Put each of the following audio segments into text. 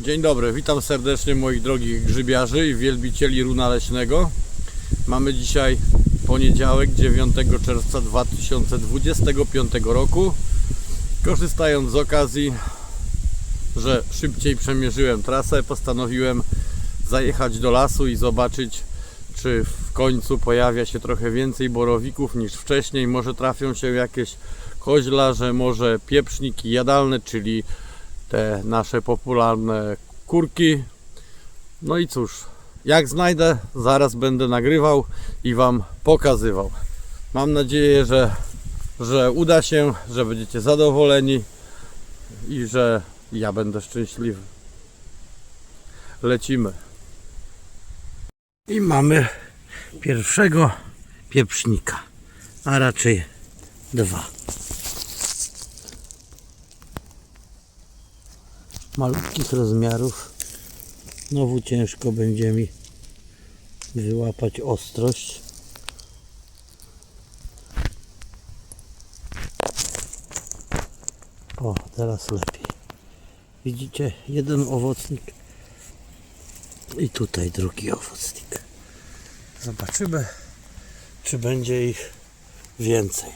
Dzień dobry, witam serdecznie moich drogich grzybiarzy i wielbicieli runa leśnego. Mamy dzisiaj poniedziałek 9 czerwca 2025 roku. Korzystając z okazji, że szybciej przemierzyłem trasę, postanowiłem zajechać do lasu i zobaczyć, czy w końcu pojawia się trochę więcej borowików niż wcześniej. Może trafią się jakieś koźlarze, może pieprzniki jadalne, czyli te nasze popularne kurki. No i cóż, jak znajdę, zaraz będę nagrywał i Wam pokazywał. Mam nadzieję, że, że uda się, że będziecie zadowoleni i że ja będę szczęśliwy. Lecimy. I mamy pierwszego pieprznika, a raczej dwa. Malutkich rozmiarów. Znowu ciężko będzie mi wyłapać ostrość. O, teraz lepiej. Widzicie, jeden owocnik i tutaj drugi owocnik. Zobaczymy, czy będzie ich więcej.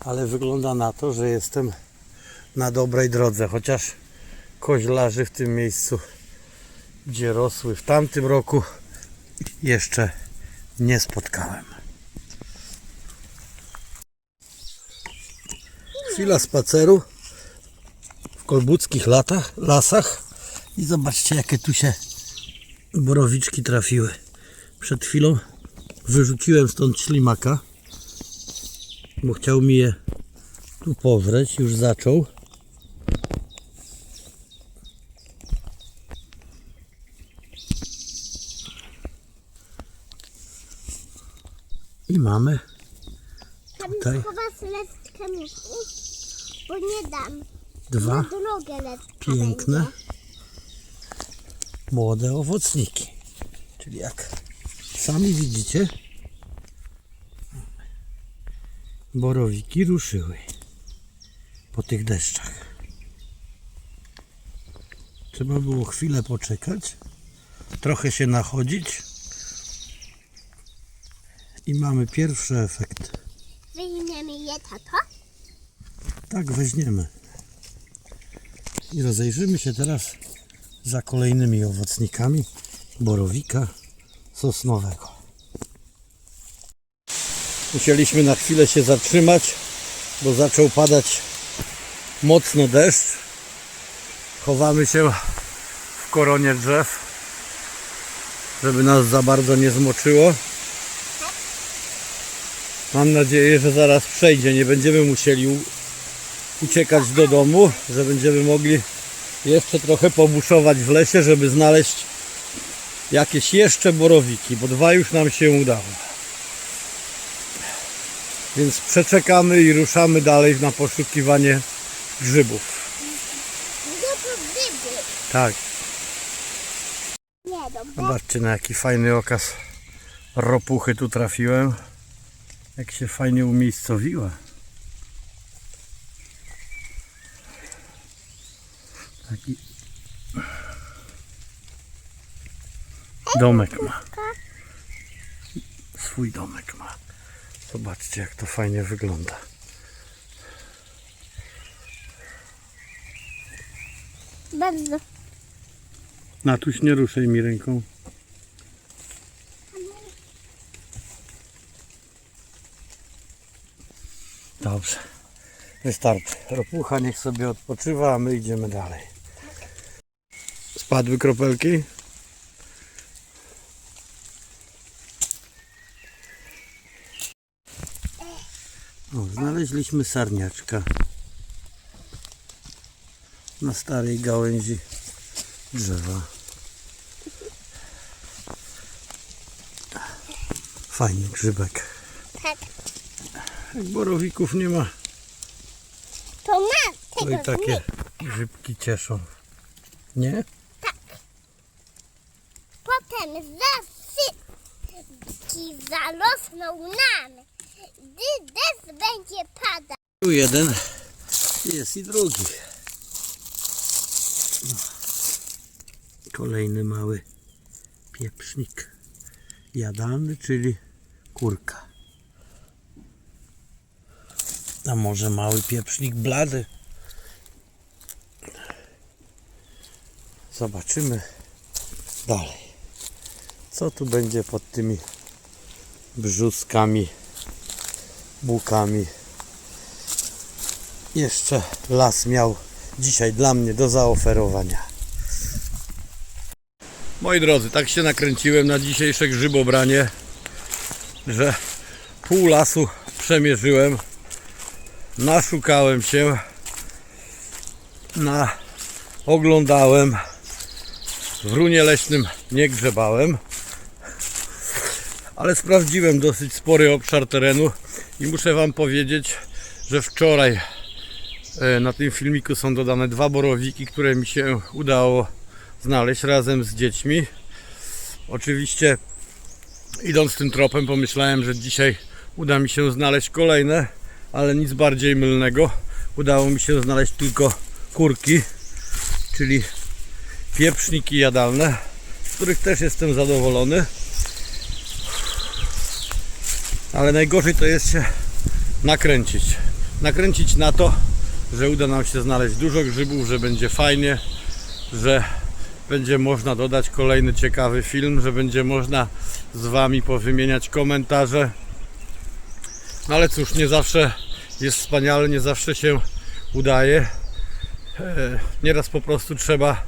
Ale wygląda na to, że jestem na dobrej drodze, chociaż koźlarzy w tym miejscu, gdzie rosły w tamtym roku, jeszcze nie spotkałem. Chwila spaceru w kolbuckich latach, lasach i zobaczcie jakie tu się borowiczki trafiły. Przed chwilą wyrzuciłem stąd ślimaka, bo chciał mi je tu powrzeć, już zaczął. I mamy Tam Tutaj. bo nie dam. dwa Na drogę lecka piękne będzie. młode owocniki. Czyli jak sami widzicie, borowiki ruszyły po tych deszczach. Trzeba było chwilę poczekać, trochę się nachodzić i mamy pierwszy efekt. Wyjmiemy je, tato. Tak, weźmiemy. I rozejrzymy się teraz za kolejnymi owocnikami borowika sosnowego. Musieliśmy na chwilę się zatrzymać, bo zaczął padać mocno deszcz. Chowamy się w koronie drzew, żeby nas za bardzo nie zmoczyło. Mam nadzieję, że zaraz przejdzie. Nie będziemy musieli uciekać do domu, że będziemy mogli jeszcze trochę pobuszować w lesie, żeby znaleźć jakieś jeszcze borowiki, bo dwa już nam się udało. Więc przeczekamy i ruszamy dalej na poszukiwanie grzybów. Tak, zobaczcie na jaki fajny okaz ropuchy tu trafiłem. Jak się fajnie umiejscowiła. Taki domek ma. Swój domek ma. Zobaczcie jak to fajnie wygląda. Bardzo. Natuś nie ruszaj mi ręką. Dobrze. Wystarczy. Ropucha niech sobie odpoczywa, a my idziemy dalej. Spadły kropelki? O, znaleźliśmy sarniaczka na starej gałęzi drzewa. Fajny grzybek. Tak. Jak borowików nie ma, To ma to tego i takie grzybki cieszą. Nie? Potem zasypki zarosną nam. Gdy deszcz będzie padał. Tu jeden jest i drugi. Kolejny mały pieprznik jadalny, czyli kurka. A może mały pieprznik blady? Zobaczymy dalej. Co tu będzie pod tymi brzuskami, bukami? Jeszcze las miał dzisiaj dla mnie do zaoferowania. Moi drodzy, tak się nakręciłem na dzisiejsze grzybobranie, że pół lasu przemierzyłem, naszukałem się, na oglądałem, w runie leśnym nie grzebałem, ale sprawdziłem dosyć spory obszar terenu i muszę Wam powiedzieć, że wczoraj e, na tym filmiku są dodane dwa borowiki, które mi się udało znaleźć razem z dziećmi. Oczywiście idąc tym tropem pomyślałem, że dzisiaj uda mi się znaleźć kolejne, ale nic bardziej mylnego. Udało mi się znaleźć tylko kurki, czyli pieprzniki jadalne, z których też jestem zadowolony. Ale najgorzej to jest się nakręcić. Nakręcić na to, że uda nam się znaleźć dużo grzybów, że będzie fajnie, że będzie można dodać kolejny ciekawy film, że będzie można z Wami powymieniać komentarze. No ale cóż, nie zawsze jest wspaniale, nie zawsze się udaje. E, Nieraz po prostu trzeba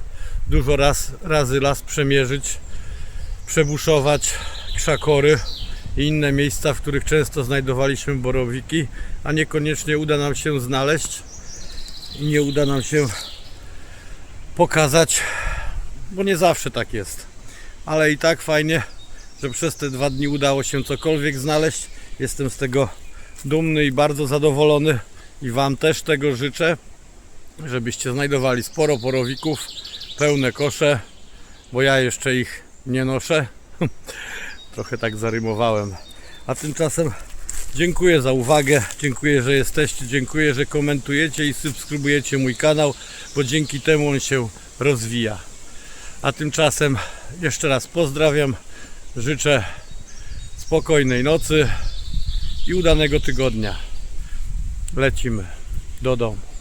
dużo raz, razy las przemierzyć, przebuszować krzakory i inne miejsca, w których często znajdowaliśmy borowiki, a niekoniecznie uda nam się znaleźć i nie uda nam się pokazać, bo nie zawsze tak jest. Ale i tak fajnie, że przez te dwa dni udało się cokolwiek znaleźć. Jestem z tego dumny i bardzo zadowolony i Wam też tego życzę, żebyście znajdowali sporo porowików, pełne kosze, bo ja jeszcze ich nie noszę. Trochę tak zarymowałem. A tymczasem dziękuję za uwagę, dziękuję, że jesteście, dziękuję, że komentujecie i subskrybujecie mój kanał, bo dzięki temu on się rozwija. A tymczasem jeszcze raz pozdrawiam, życzę spokojnej nocy i udanego tygodnia. Lecimy do domu.